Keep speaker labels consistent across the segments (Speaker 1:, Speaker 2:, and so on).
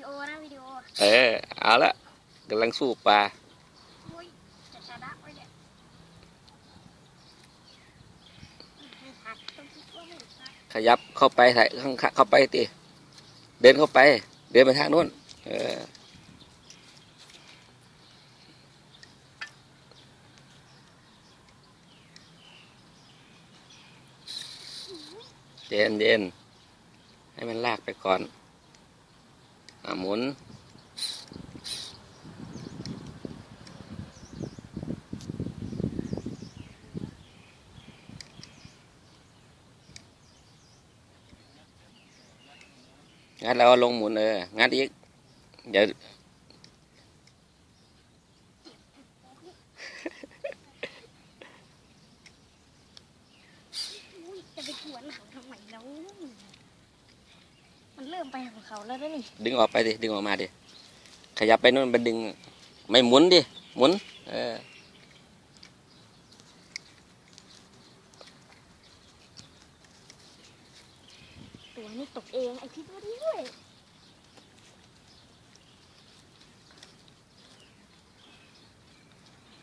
Speaker 1: ดีโอนะวิดีโอ
Speaker 2: เออเอาละกำลังสู้ปลา
Speaker 1: โอ้ยจะชนะไว้เนี่ยไม่ทันต้องคิดว่าไม่ทัน
Speaker 2: ขยับเข้าไปถ่ายข้างเข้าไปติเดินเข้าไป เดินไปทางนู้นเออเย็นเย็นให้มันลากไปก่อน อะหมุนงัดแล้วเอาลงหมุนเอองัดอี
Speaker 1: มแล้วมันเริ่มไปของเขาแล้วนะนี่
Speaker 2: ดึงออกไปดิดึงออกมาดิขยับไปนู่นไปดึง ไม่หมุนดิหมุน เออ
Speaker 1: ตัวนี้ตกเองไอ้ที่ตัวนี้ด้วย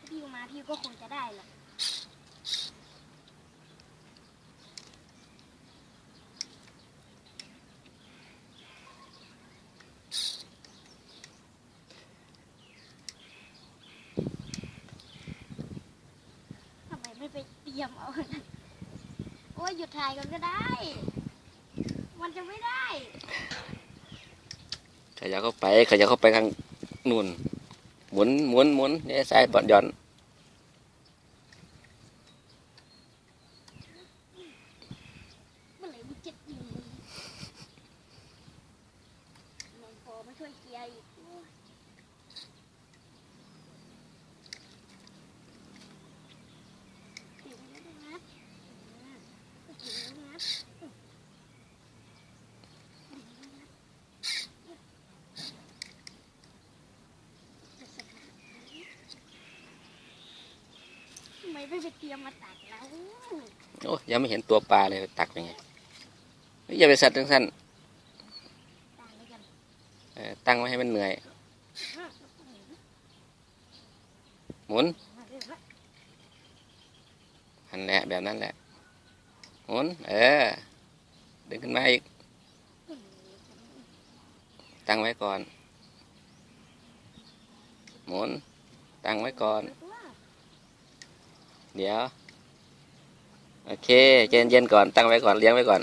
Speaker 1: พี่มาพี่ก็คงจะได้แหละ ทำไม ไม่ไปเตรียมเอาโอ้ยหยุดถ่ายก่อนก็ได้ มันจะไม่ได้
Speaker 2: ขยับเข้าไป ขยับเข้าไปข้างนู่น หมุนหมุนหมุนเนี่ยซ้ายบอดหย่อน
Speaker 1: เมื่อไหร่มันจะดีนอนพอมาช่วยเคลียร์อีกโอ้ยถึงแล้วนะครับอ่าถึงแล้วนะครับทำไมไม่ไปเตรียมมาตักแล้ว
Speaker 2: โอ้ยังไม่เห็นตัวปลาเลยตักยังไงอย่าไปสัตว์ทั้งสั้น
Speaker 1: ตามไปกัน
Speaker 2: เออตั้งไว้ให้มันเหนื่อย หมุนหันแหละแบบนั้นแหละ หมุน เออ ดึงขึ้นมาอีก ตั้งไว้ก่อน หมุน ตั้งไว้ก่อน เดี๋ยว โอเคเย็นเย็นก่อนตั้งไว้ก่อนเลี้ยงไว้ก่อน